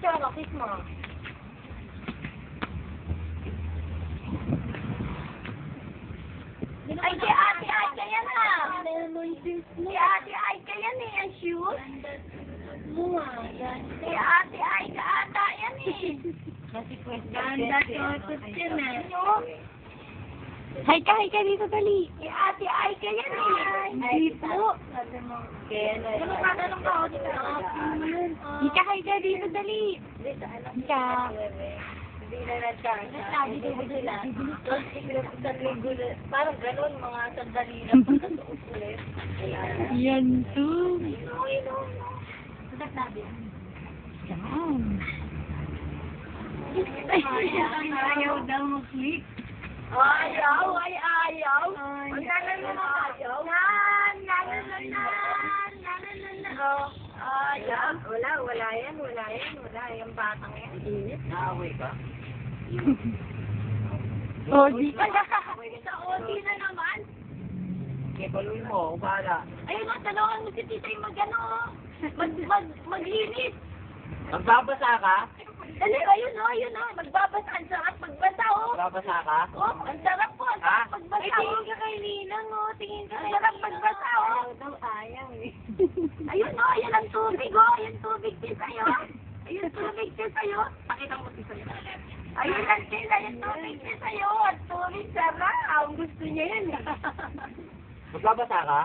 Charo, kiss mo. Ay, si ate Aika yan ah. Si ate Aika yan eh, ang shoes. Si ate Aika ata yan eh. Ganda eh. Hi ka, hi ka dito, dali. Si ate Aika yan eh. Hindi po. Ano ka, tanong ka, o, di ka. Hi dito, dali. Hi ka. Hindi na nagkakasabi ko sila. Parang ganun, mga sandali na pagkasuot ulit. Yan to. Ino, ino. Sadak nabi. Yan. Ayaw daw mag-click. Ayaw, ay ayaw. Ayaw. Wala, wala yan, wala yan, wala yung batang yan. Init. Naaway ka? Oh, di ka. Sa OT na naman. Kipaluin mo, bahala. Ayun o, talungan mo si titay mag ano, mag, mag, maglinis. Magbabasa ka? Dali, ayun o, ayun o, magbabasa. Ang sarap magbasa o. Magbabasa ka? Oh, ang sarap po, ang sarap magbasa o. tingin ka kay Ninang o, tingin ka Ang sarap magbasa o. eh. Ayun o, ayun ang tubig o, ayun tubig din sa'yo. Ayun tubig din sa'yo. Pakita mo din sa'yo. Ayun ang sila, yung tubig din sa'yo. Ang tubig sarap. Ang gusto niya yan. Magbabasa ka?